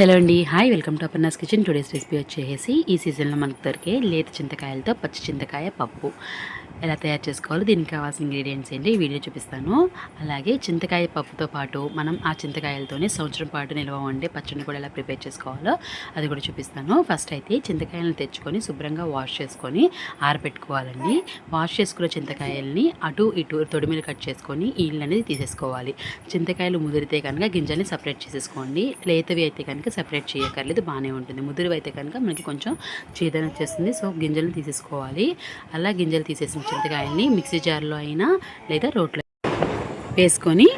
Hello అండి. Hi welcome to Aparna's kitchen. Today's recipe వచ్చేసి ఈ సీజన్లో మనకు దొరికే లేత చింతకాయలతో పచ్చి చింతకాయ పప్పు. ఎలా తయారు చేసుకోవాలో దీనికి కావాల్సిన ఇంగ్రీడియంట్స్ ఏంటి వీడియో చూపిస్తాను. అలాగే చింతకాయ పప్పుతో పాటు మనం ఆ చింతకాయలతోనే సంవత్సరం పాటు నిల్వ ఉండే పచ్చడిని కూడా ఎలా ప్రిపేర్ చేసుకోవాలో అది కూడా చూపిస్తాను. ఫస్ట్ అయితే చింతకాయలను తెచ్చుకొని శుభ్రంగా వాష్ చేసుకొని ఆరబెట్టుకోవాలండి. వాష్ చేసుకున్న చింతకాయల్ని అటు ఇటు తొడిమిలు కట్ చేసుకొని ఈళ్ళు అనేది తీసేసుకోవాలి. చింతకాయలు ముదిరితే కనుక గింజల్ని సపరేట్ చేసేసుకోండి. లేతవి అయితే కనుక సపరేట్ చేయక్కర్లేదు బాగానే ఉంటుంది. ముదిరివి అయితే కనుక మనకి కొంచెం చేదన వచ్చేస్తుంది. సో గింజలను తీసేసుకోవాలి. అలా గింజలు తీసేసిన చింతకాయల్ని మిక్సీ జార్లో అయినా లేదా రోట్లో వేసుకొని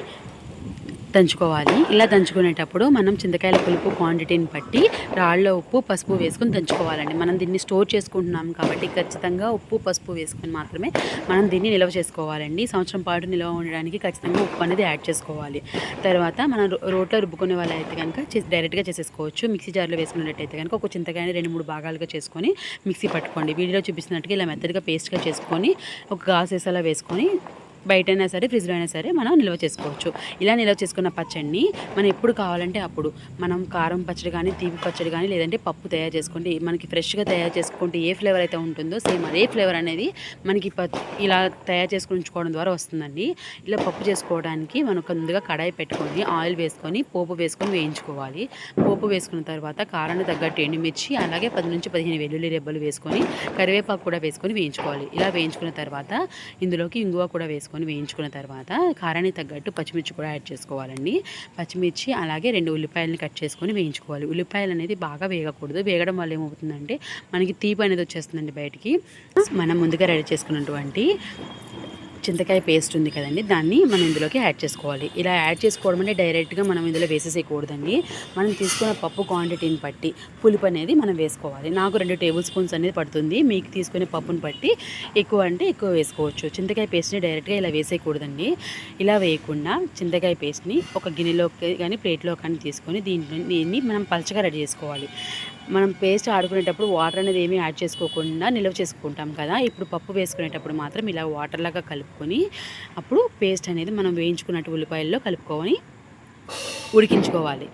దంచుకోవాలి. ఇలా దంచుకునేటప్పుడు మనం చింతకాయల పులుపు క్వాంటిటీని బట్టి రాళ్ళ ఉప్పు పసుపు వేసుకొని దంచుకోవాలండి. మనం దీన్ని స్టోర్ చేసుకుంటున్నాం కాబట్టి ఖచ్చితంగా ఉప్పు పసుపు వేసుకుని మాత్రమే మనం దీన్ని నిల్వ చేసుకోవాలండి. సంవత్సరం పాటు నిల్వ ఉండడానికి ఖచ్చితంగా ఉప్పు అనేది యాడ్ చేసుకోవాలి. తర్వాత మనం రో- రోట్లో రుబ్బుకునే వాళ్ళు అయితే కనుక డైరెక్ట్గా చేసేసుకోవచ్చు. మిక్సీ జార్లో వేసుకున్నట్టయితే కనుక ఒక చింతకాయని రెండు మూడు భాగాలుగా చేసుకొని మిక్సీ పట్టుకోండి. వీడియోలో చూపిస్తున్నట్టుగా ఇలా మెత్తగా పేస్ట్గా చేసుకొని ఒక గాసేసలా వేసుకొని బయటైనా సరే ఫ్రిడ్జ్లో అయినా సరే మనం నిల్వ చేసుకోవచ్చు. ఇలా నిల్వ చేసుకున్న పచ్చడిని మనం ఎప్పుడు కావాలంటే అప్పుడు మనం కారం పచ్చడి కానీ తీపి పచ్చడి కానీ లేదంటే పప్పు తయారు చేసుకుంటే మనకి ఫ్రెష్గా తయారు చేసుకుంటే ఏ ఫ్లేవర్ అయితే ఉంటుందో సేమ్ అదే ఫ్లేవర్ అనేది మనకి ప- ఇలా తయారు చేసుకుని ఉంచుకోవడం ద్వారా వస్తుందండి. ఇలా పప్పు చేసుకోవడానికి మనం ముందుగా కడాయి పెట్టుకొని ఆయిల్ వేసుకొని పోపు వేసుకొని వేయించుకోవాలి. పోపు వేసుకున్న తర్వాత కారాన్ని తగ్గట్టు ఎండుమిర్చి అలాగే పది నుంచి పదిహేను వెల్లుల్లి రెబ్బలు వేసుకొని కరివేపాకు కూడా వేసుకొని వేయించుకోవాలి. ఇలా వేయించుకున్న తర్వాత ఇందులోకి ఇంగువ కూడా వేసుకొని వేయించుకున్న తర్వాత కారానికి తగ్గట్టు పచ్చిమిర్చి కూడా యాడ్ చేసుకోవాలండి. పచ్చిమిర్చి అలాగే రెండు ఉల్లిపాయలని కట్ చేసుకొని వేయించుకోవాలి. ఉల్లిపాయలు అనేది బాగా వేగకూడదు. వేగడం వల్ల ఏమవుతుందంటే మనకి తీపి అనేది వచ్చేస్తుందండి బయటికి. మనం ముందుగా రెడీ చేసుకున్నటువంటి చింతకాయ పేస్ట్ ఉంది కదండి దాన్ని మనం ఇందులోకి యాడ్ చేసుకోవాలి. ఇలా యాడ్ చేసుకోవడం అంటే డైరెక్ట్గా మనం ఇందులో వేసేసేయకూడదండి. మనం తీసుకున్న పప్పు క్వాంటిటీని బట్టి పులుపు అనేది మనం వేసుకోవాలి. నాకు రెండు టేబుల్ స్పూన్స్ అనేది పడుతుంది. మీకు తీసుకునే పప్పుని బట్టి ఎక్కువ అంటే ఎక్కువ వేసుకోవచ్చు. చింతకాయ పేస్ట్ని డైరెక్ట్గా ఇలా వేసేయకూడదండి. ఇలా వేయకుండా చింతకాయ పేస్ట్ని ఒక గిన్నెలోకి కానీ ప్లేట్లో కానీ తీసుకొని దీంట్లో దీన్ని మనం పలచగా రెడీ చేసుకోవాలి. మనం పేస్ట్ ఆడుకునేటప్పుడు వాటర్ అనేది ఏమీ యాడ్ చేసుకోకుండా నిల్వ చేసుకుంటాం కదా. ఇప్పుడు పప్పు వేసుకునేటప్పుడు మాత్రం ఇలా వాటర్ లాగా కలుపుకొని అప్పుడు పేస్ట్ అనేది మనం వేయించుకున్నట్టు ఉల్లిపాయల్లో కలుపుకొని ఉడికించుకోవాలి.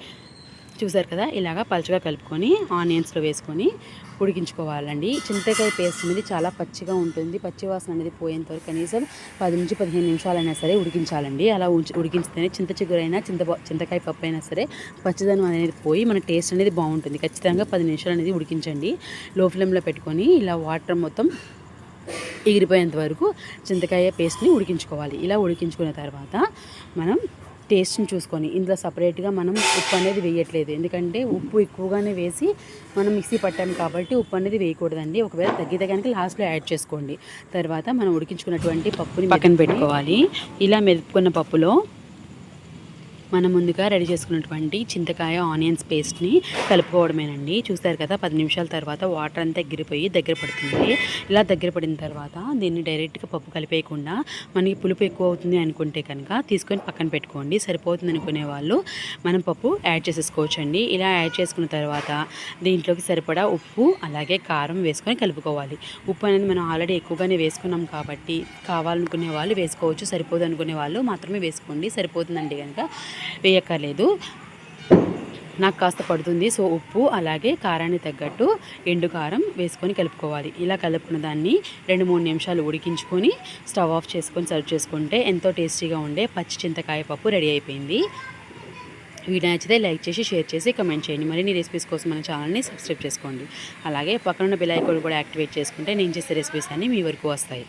చూసారు కదా ఇలాగ పలుచగా కలుపుకొని ఆనియన్స్లో వేసుకొని ఉడికించుకోవాలండి. చింతకాయ పేస్ట్ అనేది చాలా పచ్చిగా ఉంటుంది. పచ్చి వాసన అనేది పోయేంత వరకు కనీసం పది నుంచి పదిహేను నిమిషాలైనా సరే ఉడికించాలండి. అలా ఉంచి ఉడికించితేనే చింత చిగురైనా చింత చింతకాయ పప్పు అయినా సరే పచ్చిదనం అనేది పోయి మన టేస్ట్ అనేది బాగుంటుంది. ఖచ్చితంగా పది నిమిషాలు అనేది ఉడికించండి. లో ఫ్లేమ్లో పెట్టుకొని ఇలా వాటర్ మొత్తం ఎగిరిపోయేంత వరకు చింతకాయ పేస్ట్ని ఉడికించుకోవాలి. ఇలా ఉడికించుకున్న తర్వాత మనం టేస్ట్ని చూసుకొని ఇందులో సపరేట్గా మనం ఉప్పు అనేది వేయట్లేదు. ఎందుకంటే ఉప్పు ఎక్కువగానే వేసి మనం మిక్సీ పట్టాం కాబట్టి ఉప్పు అనేది వేయకూడదండి. ఒకవేళ తగ్గితే కనుక లాస్ట్లో యాడ్ చేసుకోండి. తర్వాత మనం ఉడికించుకున్నటువంటి పప్పుని పక్కన పెట్టుకోవాలి. ఇలా మెదుపుకున్న పప్పులో మనం ముందుగా రెడీ చేసుకున్నటువంటి చింతకాయ ఆనియన్స్ పేస్ట్ని కలుపుకోవడమేనండి. చూస్తారు కదా పది నిమిషాల తర్వాత వాటర్ అంతా ఎగిరిపోయి దగ్గర పడుతుంది. ఇలా దగ్గర పడిన తర్వాత దీన్ని డైరెక్ట్గా పప్పు కలిపేయకుండా మనకి పులుపు ఎక్కువ అవుతుంది అనుకుంటే కనుక తీసుకొని పక్కన పెట్టుకోండి. సరిపోతుంది అనుకునే వాళ్ళు మనం పప్పు యాడ్ చేసేసుకోవచ్చండి. ఇలా యాడ్ చేసుకున్న తర్వాత దీంట్లోకి సరిపడా ఉప్పు అలాగే కారం వేసుకొని కలుపుకోవాలి. ఉప్పు అనేది మనం ఆల్రెడీ ఎక్కువగానే వేసుకున్నాం కాబట్టి కావాలనుకునే వాళ్ళు వేసుకోవచ్చు. సరిపోదు అనుకునే వాళ్ళు మాత్రమే వేసుకోండి. సరిపోతుందండి కనుక వేయక్కర్లేదు. నాకు కాస్త పడుతుంది. సో ఉప్పు అలాగే కారాన్ని తగ్గట్టు ఎండు కారం వేసుకొని కలుపుకోవాలి. ఇలా కలుపుకున్న దాన్ని రెండు మూడు నిమిషాలు ఉడికించుకొని స్టవ్ ఆఫ్ చేసుకొని సర్వ్ చేసుకుంటే ఎంతో టేస్టీగా ఉండే పచ్చి చింతకాయ పప్పు రెడీ అయిపోయింది. వీడియో నచ్చితే లైక్ చేసి షేర్ చేసి కమెంట్ చేయండి. మరిన్ని రెసిపీస్ కోసం మన ఛానల్ని సబ్స్క్రైబ్ చేసుకోండి. అలాగే పక్కనున్న బెల్ ఐకాన్ కూడా యాక్టివేట్ చేసుకుంటే నేను చేసే రెసిపీస్ అన్నీ మీ వరకు వస్తాయి.